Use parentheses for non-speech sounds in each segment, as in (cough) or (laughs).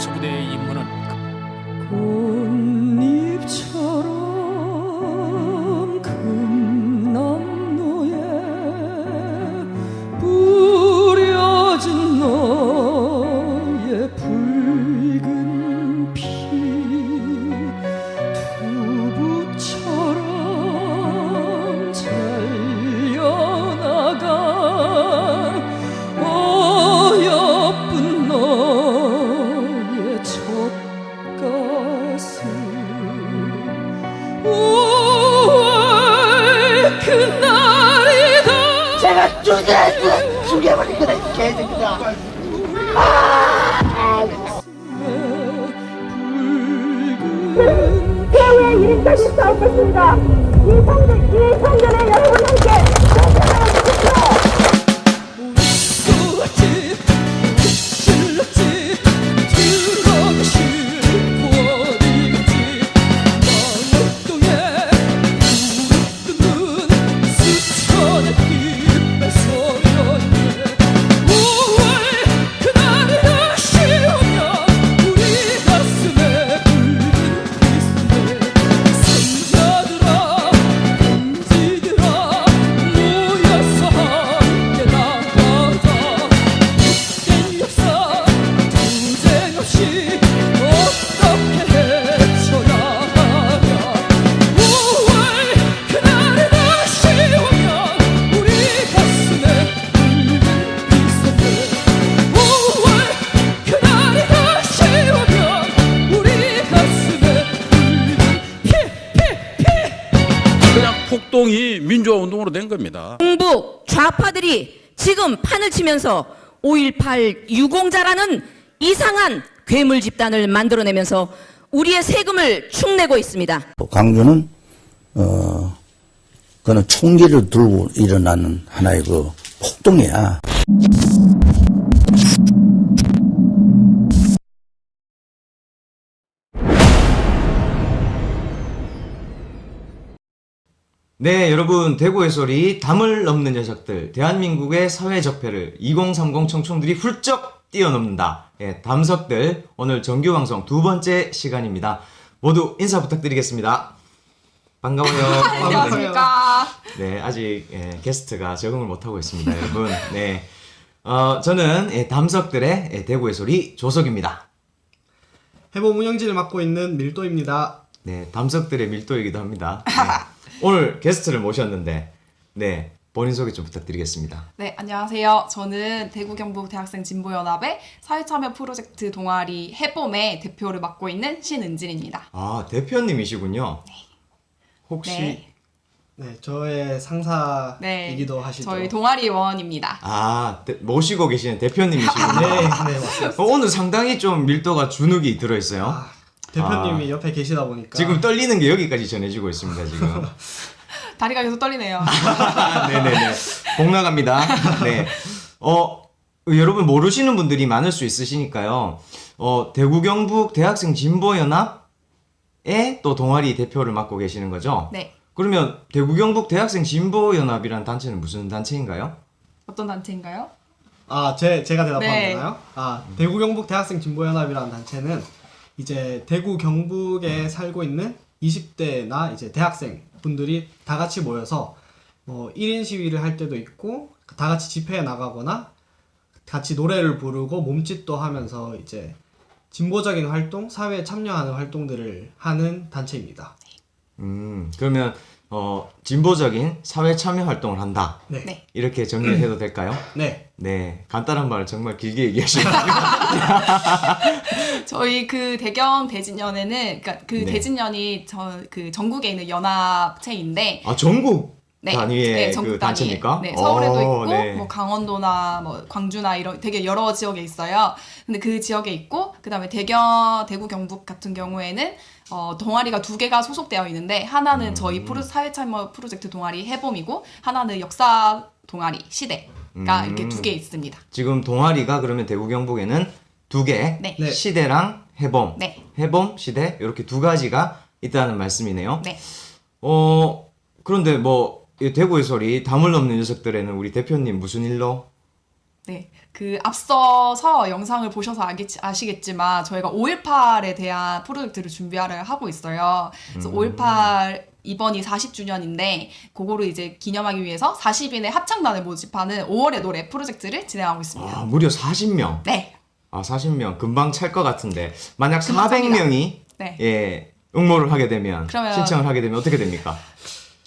군수부대의 임무는 제가 죽여 죽여버릴 거다 이 개새끼들아. 붉은 최후의 1인까지 싸우겠습니다. 이 성전, 이 성전에 여러분 함께 폭동이 민주화 운동으로 된 겁니다. 공부 좌파들이 지금 판을 치면서 5.18 유공자라는 이상한 괴물 집단을 만들어내면서 우리의 세금을 축내고 있습니다. 광주는 어 그는 총기를 들고 일어나는 하나의 그 폭동이야. 네, 여러분 대구의 소리 담을 넘는 녀석들 대한민국의 사회 적폐를 2030 청춘들이 훌쩍 뛰어넘는다. 예, 담석들 오늘 정규 방송 두 번째 시간입니다. 모두 인사 부탁드리겠습니다. (laughs) 반가워요. 안녕하십니까. 네, 아직 예, 게스트가 적응을 못하고 있습니다, 여러분. 네, 어, 저는 예, 담석들의 예, 대구의 소리 조석입니다. 해봄 운영진을 맡고 있는 밀도입니다. 네, 담석들의 밀도이기도 합니다. 네. (laughs) 오늘 게스트를 모셨는데, 네, 본인 소개 좀 부탁드리겠습니다. 네, 안녕하세요. 저는 대구 경북 대학생 진보연합의 사회참여 프로젝트 동아리 해봄의 대표를 맡고 있는 신은진입니다. 아, 대표님이시군요. 혹시, 네. 네, 저의 상사이기도 하시죠. 저희 동아리원입니다. 아, 대- 모시고 계시는 대표님이시군요. (laughs) 네, 네, 맞습니다. 어, 오늘 상당히 좀 밀도가 주눅이 들어있어요. 아, 대표님이 옆에 계시다 보니까 지금 떨리는 게 여기까지 전해지고 있습니다, 지금. (laughs) 다리가 계속 떨리네요. (laughs) 네네네. 복 나갑니다. 네. 어, 여러분 모르시는 분들이 많을 수 있으시니까요. 어, 대구 경북 대학생 진보연합의 또 동아리 대표를 맡고 계시는 거죠? 네. 그러면 대구 경북 대학생 진보연합이라는 단체는 무슨 단체인가요? 어떤 단체인가요? 아, 제 제가 대답하면 네. 되나요? 아, 대구 경북 대학생 진보연합이라는 단체는 이제 대구 경북에 살고 있는 20대나 이제 대학생 분들이 다 같이 모여서 뭐 1인 시위를 할 때도 있고 다 같이 집회에 나가거나 같이 노래를 부르고 몸짓도 하면서 이제 진보적인 활동, 사회에 참여하는 활동들을 하는 단체입니다. 음, 그러면 어, 진보적인 사회 참여 활동을 한다. 네. 네. 이렇게 정리를 해도 될까요? 네. 네. 간단한 말을 정말 길게 얘기하시네요. (laughs) 저희 그 대경 대진연에는 그러니까 그 네. 대진연이 저 그 전국에 있는 연합체인데 아, 전국 네, 단위의 네, 그 전국 단체입니까? 단위에. 네, 서울에도 오, 있고 네. 뭐 강원도나 뭐 광주나 이런 되게 여러 지역에 있어요. 근데 그 지역에 있고 그다음에 대경 대구 경북 같은 경우에는 어, 동아리가 두 개가 소속되어 있는데 하나는 음. 저희 프로 사회참여 프로젝트 동아리 해봄이고 하나는 역사 동아리 시대가 음. 이렇게 두 개 있습니다. 지금 동아리가 그러면 대구 경북에는 두 개, 네. 네. 시대랑 해봄, 네. 해봄, 시대 이렇게 두 가지가 있다는 말씀이네요. 네. 어 그런데 뭐이 대구의 소리 담을 넘는 녀석들에는 우리 대표님 무슨 일로? 네. 그 앞서서 영상을 보셔서 아시겠지만 저희가 5.18에 대한 프로젝트를 준비를 하고 있어요. 그래서 음. 5.18 이번이 40주년인데 그거를 이제 기념하기 위해서 40인의 합창단을 모집하는 5월의 노래 프로젝트를 진행하고 있습니다. 아 무려 40명. 네. 아 40명 금방 찰 것 같은데 만약 금방 400명이 네. 예 응모를 하게 되면 그러면- 신청을 하게 되면 어떻게 됩니까?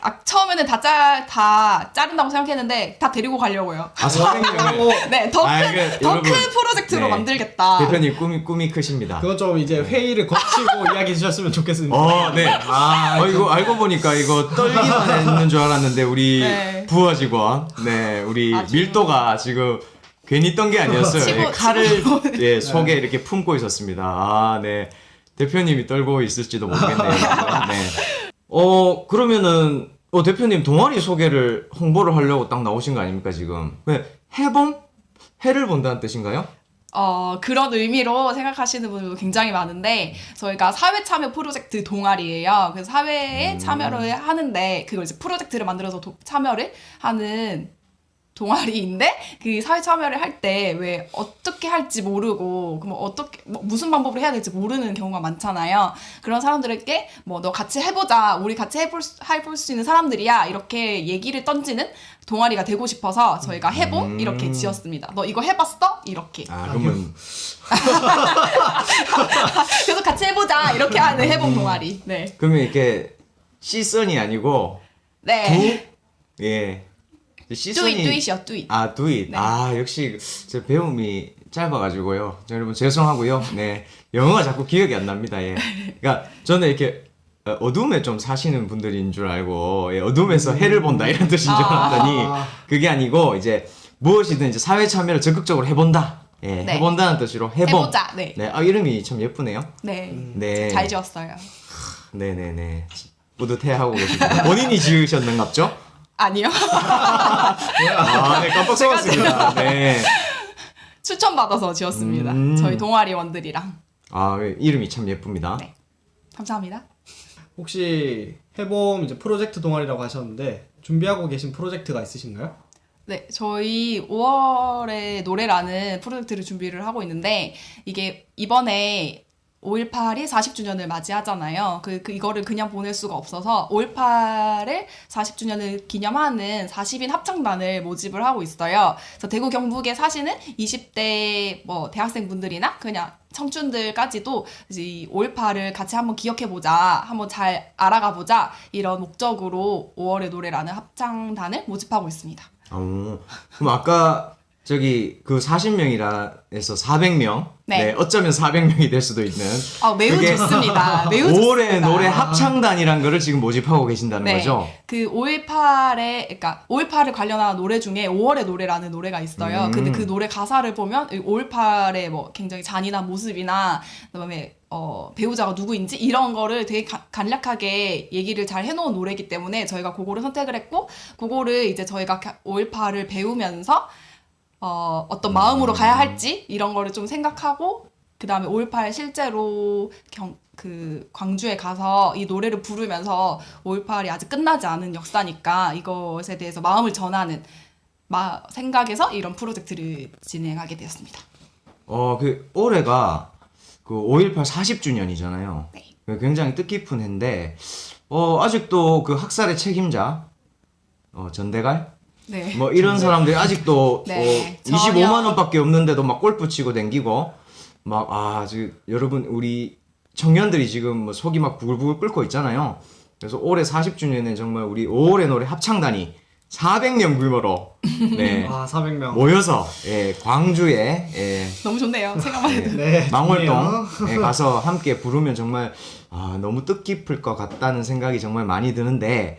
아, 처음에는 다, 짤, 다 자른다고 생각했는데 다 데리고 가려고요. 아 400명을 네, 더 큰 아, 그, 더 여러분, 큰 프로젝트로 네. 만들겠다. 대표님 꿈이 꿈이 크십니다. 그건 좀 이제 회의를 거치고 (laughs) 이야기해 주셨으면 좋겠습니다. 어, 네. 아, 이거 알고 보니까 이거 떨기만 (laughs) 했는 줄 알았는데 우리 네. 부하 직원, 네, 우리 아주- 밀도가 지금 괜히 떤 게 아니었어요. 치고- 예, 칼을 치고- 예, 속에 이렇게 품고 있었습니다. 아, 네. 대표님이 떨고 있을지도 모르겠네요. (laughs) 네. 어, 그러면은 어, 대표님 동아리 소개를 홍보를 하려고 딱 나오신 거 아닙니까, 지금? 왜 해봄? 해를 본다는 뜻인가요? 어, 그런 의미로 생각하시는 분들도 굉장히 많은데, 저희가 사회 참여 프로젝트 동아리예요. 그래서 사회에 참여를 하는데, 그걸 이제 프로젝트를 만들어서 도- 참여를 하는 동아리인데, 그 사회 참여를 할 때 왜 어떻게 할지 모르고, 그럼 어떻게, 뭐 무슨 방법으로 해야 될지 모르는 경우가 많잖아요. 그런 사람들에게 뭐 너 같이 해보자, 우리 같이 해볼 수, 해볼 수 있는 사람들이야, 이렇게 얘기를 던지는 동아리가 되고 싶어서 저희가 해봄? 음. 이렇게 지었습니다. 너 이거 해봤어? 이렇게. 아, 그러면 (laughs) 그래서 같이 해보자 이렇게 하는 해봄 동아리. 네. 그러면 이렇게 시선이 아니고 네. 두? 예. 시선이 뚜잇 뚜잇이요 뚜잇. 아, 두잇. 네. 아, 역시 제 배움이 짧아가지고요. 저 여러분 죄송하고요. 네. 영어가 자꾸 기억이 안 납니다. 예. 그러니까 저는 이렇게 어, 어둠에 좀 사시는 분들인 줄 알고 예, 어둠에서 해를 본다 이런 뜻인 줄 아. 알았더니 그게 아니고 이제 무엇이든 이제 사회 참여를 적극적으로 해본다. 예, 네. 해본다는 뜻으로 해봄. 해보자. 네. 네, 아 이름이 참 예쁘네요. 네. 네. 잘 지었어요. 네네네. 뿌듯해하고 계십니다. 본인이 지으셨는갑죠? 아니요. 아, 네, 깜빡 속았습니다. 네. 추천 받아서 지었습니다. 음. 저희 동아리 원들이랑. 아, 예, 이름이 참 예쁩니다. 네. 감사합니다. 혹시 해봄 이제 프로젝트 동아리라고 하셨는데 준비하고 계신 프로젝트가 있으신가요? 네, 저희 5월의 노래라는 프로젝트를 준비를 하고 있는데 이게 이번에 5.18이 40주년을 맞이하잖아요. 그, 그 이거를 그냥 보낼 수가 없어서 5.18을 40주년을 기념하는 40인 합창단을 모집을 하고 있어요. 그래서 대구 경북에 사시는 20대 뭐 대학생분들이나 그냥 청춘들까지도 이제 이 5.18을 같이 한번 기억해보자, 한번 잘 알아가보자 이런 목적으로 5월의 노래라는 합창단을 모집하고 있습니다. 어, 그럼 아까 저기 그 40명이라 해서 400명. 네. 네. 어쩌면 400명이 될 수도 있는. 아, 매우 그게 좋습니다. (laughs) 매우 5월의 좋습니다. 노래 합창단이란 거를 지금 모집하고 계신다는 네. 거죠? 그 5.18에, 그러니까 5.18을 관련한 노래 중에 5월의 노래라는 노래가 있어요. 음. 근데 그 노래 가사를 보면 5.18의 뭐 굉장히 잔인한 모습이나 그다음에 어, 배우자가 누구인지 이런 거를 되게 가- 간략하게 얘기를 잘 해놓은 노래이기 때문에 저희가 그거를 선택을 했고 그거를 이제 저희가 5.18을 배우면서 어, 어떤 마음으로 가야 할지 이런 거를 좀 생각하고 그 다음에 5.18 실제로 경, 그 광주에 가서 이 노래를 부르면서 5.18이 아직 끝나지 않은 역사니까 이것에 대해서 마음을 전하는 마, 생각에서 이런 프로젝트를 진행하게 되었습니다. 어, 그 올해가 그 5.18 40주년이잖아요. 그 네. 굉장히 뜻깊은 해인데 어, 아직도 그 학살의 책임자 어, 전대갈 네. 뭐 이런 사람들이 아직도 네, 어, 25만 전혀. 원밖에 없는데도 막 골프 치고 댕기고 막아 지금 여러분 우리 청년들이 지금 뭐 속이 막 부글부글 끓고 있잖아요. 그래서 올해 40주년에 정말 우리 5월의 노래 합창단이 400명 규모로 네, (laughs) 아 400명. 모여서 예, 광주에 예, 너무 좋네요. 생각만 해도. 네. 망월동에 가서 함께 부르면 정말 아, 너무 뜻깊을 것 같다는 생각이 정말 많이 드는데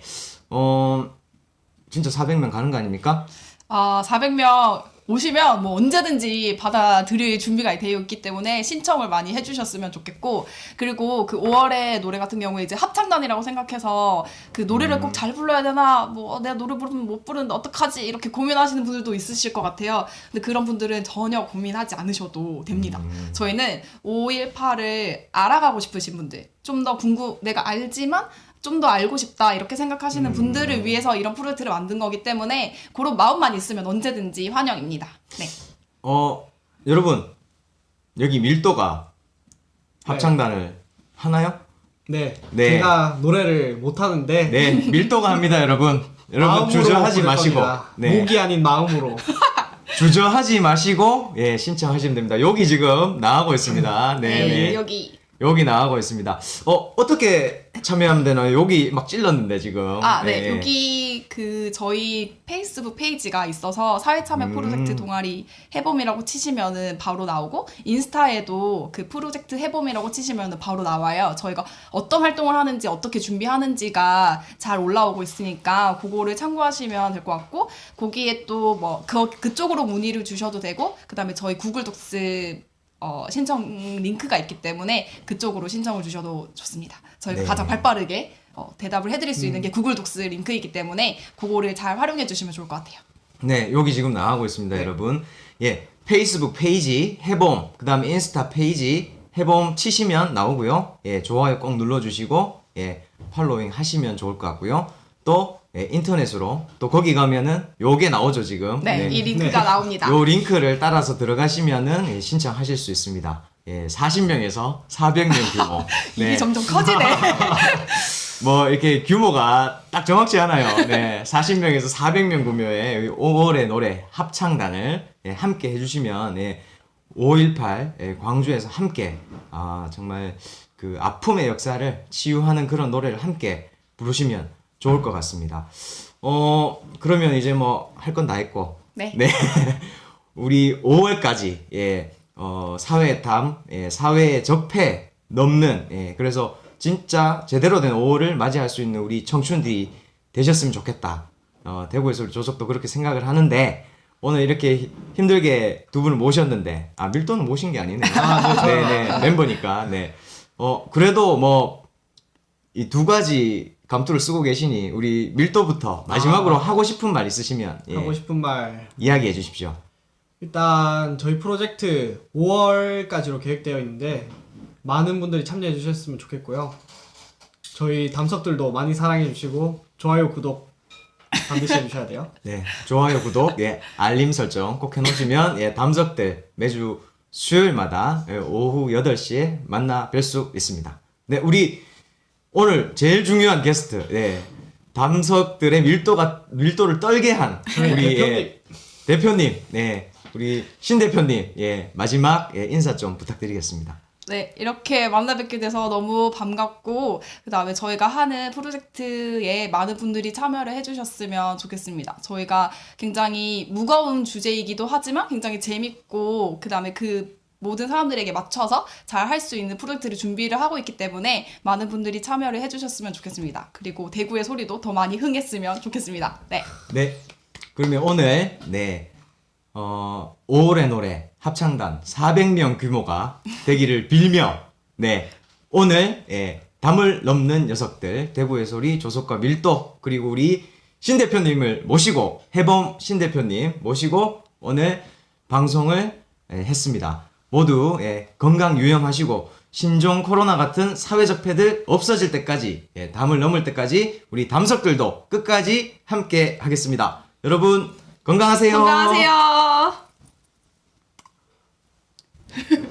어 진짜 400명 가는 거 아닙니까? 아, 400명 오시면 뭐 언제든지 받아들일 준비가 되어 있기 때문에 신청을 많이 해주셨으면 좋겠고 그리고 그 5월의 노래 같은 경우에 이제 합창단이라고 생각해서 그 노래를 꼭 잘 불러야 되나 뭐 어, 내가 노래 부르면 못 부르는데 어떡하지 이렇게 고민하시는 분들도 있으실 것 같아요. 근데 그런 분들은 전혀 고민하지 않으셔도 됩니다. 저희는 518을 알아가고 싶으신 분들 좀 더 궁금 내가 알지만 좀 더 알고 싶다 이렇게 생각하시는 분들을 위해서 이런 프로젝트를 만든 거기 때문에 그런 마음만 있으면 언제든지 환영입니다. 네. 어, 여러분, 여기 밀도가 합창단을 하나요? 네. 네. 제가 노래를 못 하는데 네, 밀도가 (laughs) 합니다, 여러분. 여러분, 마음으로 주저하지 부를 마시고. 겁니다. 네. 목이 아닌 마음으로. (laughs) 주저하지 마시고, 예, 신청하시면 됩니다. 여기 지금 나가고 있습니다. 네, 네. 여기 여기 나가고 있습니다. 어, 어떻게 참여하면 되나요? 여기 막 찔렀는데, 지금. 아, 네. 예. 여기 그 저희 페이스북 페이지가 있어서 사회참여 음. 프로젝트 동아리 해봄이라고 치시면은 바로 나오고 인스타에도 그 프로젝트 해봄이라고 치시면은 바로 나와요. 저희가 어떤 활동을 하는지 어떻게 준비하는지가 잘 올라오고 있으니까 그거를 참고하시면 될 것 같고 거기에 또 뭐 그, 그쪽으로 문의를 주셔도 되고 그다음에 저희 구글 독스 어, 신청 링크가 있기 때문에 그쪽으로 신청을 주셔도 좋습니다. 저희가 네. 가장 발빠르게 어, 대답을 해드릴 수 있는 게 구글 독스 링크이기 때문에 그거를 잘 활용해 주시면 좋을 것 같아요. 네, 여기 지금 나가고 있습니다, 여러분. 예, 페이스북 페이지 해봄, 그다음에 인스타 페이지 해봄 치시면 나오고요. 예, 좋아요 꼭 눌러주시고 예, 팔로잉 하시면 좋을 것 같고요. 또 예, 인터넷으로 또 거기 가면은 요게 나오죠 지금. 네, 이 링크가 나옵니다. 요 링크를 따라서 들어가시면은 예, 신청하실 수 있습니다. 예, 40명에서 400명 규모. (laughs) 이게 점점 커지네. (laughs) 뭐 이렇게 규모가 딱 정확치 않아요. 네, 40명에서 400명 구매의 5월의 노래 합창단을 예, 함께 해주시면 예, 518 예, 광주에서 함께 아 정말 그 아픔의 역사를 치유하는 그런 노래를 함께 부르시면 좋을 것 같습니다. 어 그러면 이제 뭐 할 건 다 했고 네. (laughs) 우리 5월까지 예, 어, 사회담, 예, 사회 적폐 넘는 예, 그래서 진짜 제대로 된 5월을 맞이할 수 있는 우리 청춘들이 되셨으면 좋겠다. 어, 대구에서 우리 조석도 그렇게 생각을 하는데 오늘 이렇게 히- 힘들게 두 분을 모셨는데 아 밀도는 모신 게 아니네요. 네, 네, 멤버니까 네. 어 그래도 뭐 이 두 가지 감투를 쓰고 계시니 우리 밀도부터 마지막으로 하고 싶은 말 있으시면 예, 하고 싶은 말. 이야기해 주십시오. 일단 저희 프로젝트 5월까지로 계획되어 있는데 많은 분들이 참여해 주셨으면 좋겠고요. 저희 담석들도 많이 사랑해 주시고 좋아요, 구독 반드시 해 주셔야 돼요. (laughs) 네, 좋아요, 구독, 예, 알림 설정 꼭 해놓으시면 예, 담석들 매주 수요일마다 예, 오후 8시에 만나 뵐 수 있습니다. 네, 우리 오늘 제일 중요한 게스트, 예, 담석들의 밀도가 밀도를 떨게 한 우리 예, 대표님, 네, 우리 신 대표님, 예, 마지막 예, 인사 좀 부탁드리겠습니다. 네, 이렇게 만나 뵙게 돼서 너무 반갑고, 그 다음에 저희가 하는 프로젝트에 많은 분들이 참여를 해주셨으면 좋겠습니다. 저희가 굉장히 무거운 주제이기도 하지만 굉장히 재밌고, 그 다음에 그 모든 사람들에게 맞춰서 잘 할 수 있는 프로젝트를 준비를 하고 있기 때문에 많은 분들이 참여를 해주셨으면 좋겠습니다. 그리고 대구의 소리도 더 많이 흥했으면 좋겠습니다. 네. 네. 그러면 오늘 네. 어, 5월의 노래 합창단 400명 규모가 되기를 빌며 네. 오늘 예, 담을 넘는 녀석들 대구의 소리 조석과 밀도 그리고 우리 신 대표님을 모시고 해범 신 대표님 모시고 오늘 방송을 예, 했습니다. 모두 예, 건강 유념하시고 신종 코로나 같은 사회적 폐들 없어질 때까지 예, 담을 넘을 때까지 우리 담석들도 끝까지 함께 하겠습니다. 여러분 건강하세요. 건강하세요. (laughs)